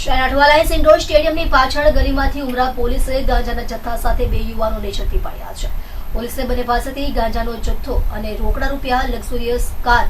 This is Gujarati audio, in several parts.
શહેર અઠવાલાઇન્સ ઇન્ડોર સ્ટેડિયમની પાછળ ગલીમાંથી ઉમરા પોલીસે ગાંજાના જથ્થા સાથે બે યુવાનોને ઝડપી પાડ્યા છે. પોલીસે બંને પાસેથી ગાંજાનો જથ્થો અને રોકડા રૂપિયા, લક્ઝુરિયસ કાર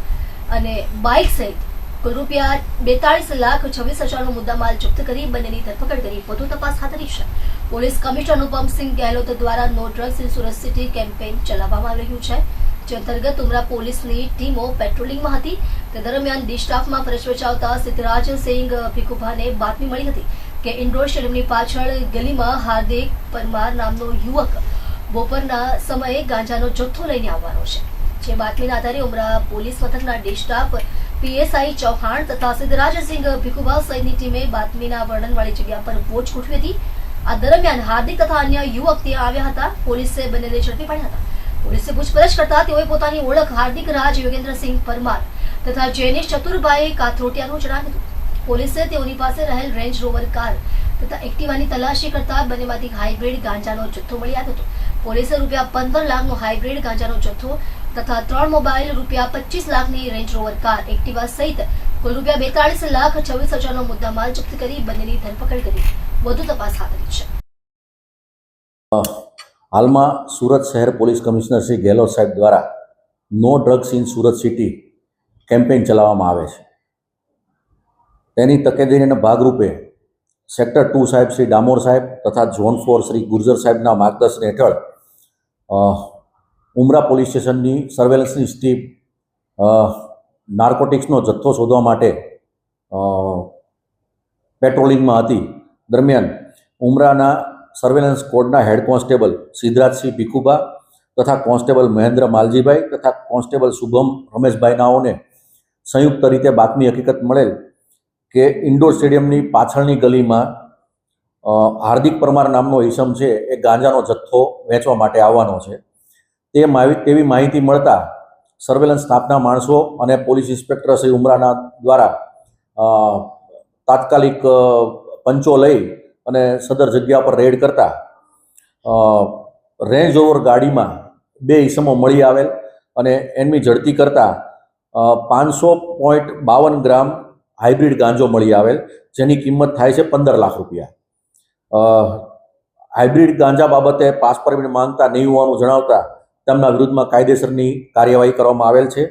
અને બાઇક સહિત રૂપિયા બેતાળીસ લાખ છવ્વીસ હજારનો મુદ્દામાલ જપ્ત કરી બંનેની ધરપકડ કરી. વધુ તપાસ હાથ ધરી છે. પોલીસ કમિશનર અનુપમસિંહ ગેહલોત દ્વારા no drugs in Surat city campaign ચલાવવામાં આવી રહ્યું છે. જે અંતર્ગત ઉમરા પોલીસની ટીમો પેટ્રોલિંગમાં હતી. તે દરમિયાન ડી સ્ટાફમાં ફરજ બજાવતા સિદ્ધરાજસિંહ ભીખુભાને બાતમી મળી હતી કે ઇન્ડોર સ્ટેડિયમની પાછળ ગલીમાં હાર્દિક પરમાર નામનો યુવક બપોરના સમયે ગાંજાનો જથ્થો લઈને આવવાનો છે. જે બાતમીના આધારે ઉમરા પોલીસ મથકના ડી સ્ટાફ પીએસઆઈ ચૌહાણ તથા સિદ્ધરાજસિંહ ભીખુભા સહિતની ટીમે બાતમીના વર્ણનવાળી જગ્યા પર વોચ ગોઠવી હતી. આ દરમિયાન હાર્દિક તથા અન્ય યુવક ત્યાં આવ્યા હતા. પોલીસે બંનેને ઝડપી પાડ્યા હતા. પોલીસે પૂછપરછ કરતા તેઓએ પોતાની ઓળખ હાર્દિક રાજ યોગેન્દ્રસિંહ પરમાર તથા જૈનેશ ચતુરભાઈ કાથરોટિયાનું જણાવ્યું હતું. પોલીસે તેઓની પાસે રહેલ રેન્જ રોવર કાર તથા એક્ટિવાની તલાશી કરતા બંનેમાંથી હાઇબ્રિડ ગાંજાનો જથ્થો મળી આવ્યો હતો. પોલીસે રૂપિયા પંદર લાખનો હાઇબ્રિડ ગાંજાનો જથ્થો તથા ત્રણ મોબાઈલ રૂપિયા પચીસ લાખની રેન્જ રોવર કાર એક્ટિવા સહિત કુલ રૂપિયા બેતાળીસ લાખ છવ્વીસ હજારનો મુદ્દામાલ જપ્ત કરી બંનેની ધરપકડ કરી. વધુ તપાસ હાથ ધરી છે. હાલમાં સુરત શહેર પોલીસ કમિશનર શ્રી ગેહલોત સાહેબ દ્વારા no drugs in Surat city campaign ચલાવવામાં આવે છે. તેની તકેદારીના ભાગરૂપે સેક્ટર ટુ સાહેબ શ્રી ડામોર સાહેબ તથા ઝોન ફોર શ્રી ગુર્જર સાહેબના માર્ગદર્શન હેઠળ ઉમરા પોલીસ સ્ટેશનની સર્વેલન્સની સ્ટીપ નાર્કોટિક્સનો જથ્થો શોધવા માટે પેટ્રોલિંગમાં હતી. દરમિયાન ઉમરાના સર્વેલન્સ કોડના હેડ કોન્સ્ટેબલ સિદ્ધરાજસિંહ ભીખુબા તથા કોન્સ્ટેબલ મહેન્દ્ર માલજીભાઈ તથા કોન્સ્ટેબલ શુભમ રમેશભાઈ નાઓને સંયુક્ત રીતે બાતમી હકીકત મળેલ કે ઇન્ડોર સ્ટેડિયમની પાછળની ગલીમાં હાર્દિક પરમાર નામનો ઈસમ છે એ ગાંજાનો જથ્થો વેચવા માટે આવવાનો છે. તે તેવી માહિતી મળતા સર્વેલન્સ સ્ટાફના માણસો અને પોલીસ ઇન્સ્પેક્ટર શ્રી ઉમરાના દ્વારા તાત્કાલિક પંચો લઈ અને સદર જગ્યા પર રેડ કરતા રેન્જ ઓવર ગાડીમાં બે ઈસમો મળી આવેલ અને એમની ઝડપી કરતા પાંચસો પોઈન્ટ બાવન ગ્રામ હાઇબ્રિડ ગાંજો મળી આવેલ, જેની કિંમત થાય છે પંદર લાખ રૂપિયા. હાઇબ્રિડ ગાંજા બાબતે પાસ પરમિટ માંગતા નહીં હોવાનું જણાવતા તેમના વિરુદ્ધમાં કાયદેસરની કાર્યવાહી કરવામાં આવેલ છે.